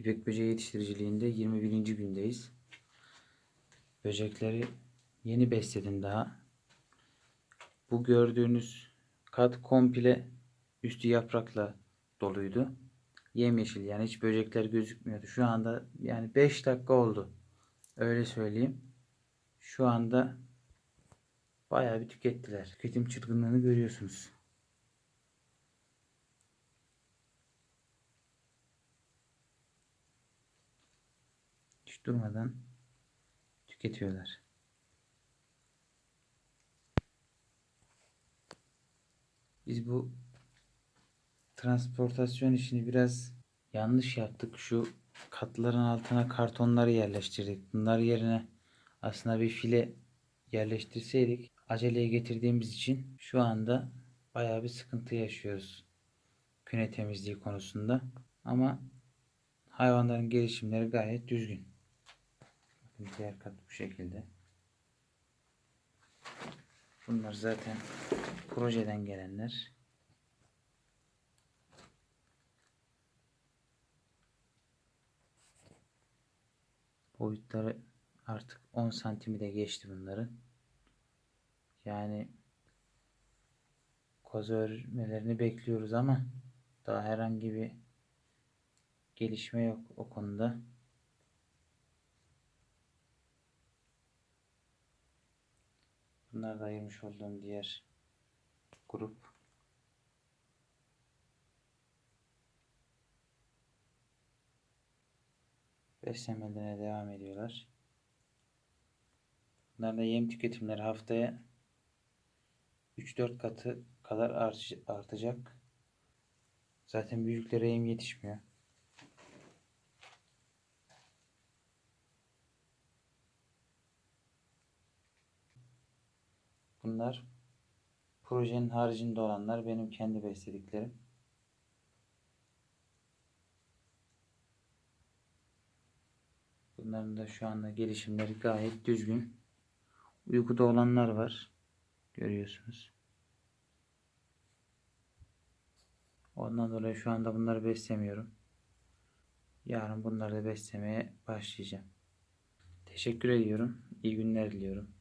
İpek böceği yetiştiriciliğinde 21. gündeyiz. Böcekleri yeni besledim daha. Bu gördüğünüz kat komple üstü yaprakla doluydu. Yemyeşil yani hiç böcekler gözükmüyordu. Şu anda yani 5 dakika oldu. Öyle söyleyeyim. Şu anda bayağı bir tükettiler. Tüketim çılgınlığını görüyorsunuz. Hiç durmadan tüketiyorlar. Biz bu transportasyon işini biraz yanlış yaptık. Şu katların altına kartonları yerleştirdik. Bunlar yerine aslında bir file yerleştirseydik aceleye getirdiğimiz için şu anda bayağı bir sıkıntı yaşıyoruz küne temizliği konusunda. Ama hayvanların gelişimleri gayet düzgün. Diğer kat bu şekilde. Bunlar zaten projeden gelenler. Boyutları artık 10 santimi de geçti bunların. Yani koza örmelerini bekliyoruz ama daha herhangi bir gelişme yok o konuda. Bunlar da ayırmış olduğum diğer grup. Beslemelerine devam ediyorlar. Bunlar da yem tüketimleri haftaya 3-4 katı kadar art- artacak. Zaten büyüklere yem yetişmiyor. Bunlar projenin haricinde olanlar benim kendi beslediklerim. Bunların da şu anda gelişimleri gayet düzgün. Uykuda olanlar var. Görüyorsunuz. Ondan dolayı şu anda bunları beslemiyorum. Yarın bunları da beslemeye başlayacağım. Teşekkür ediyorum. İyi günler diliyorum.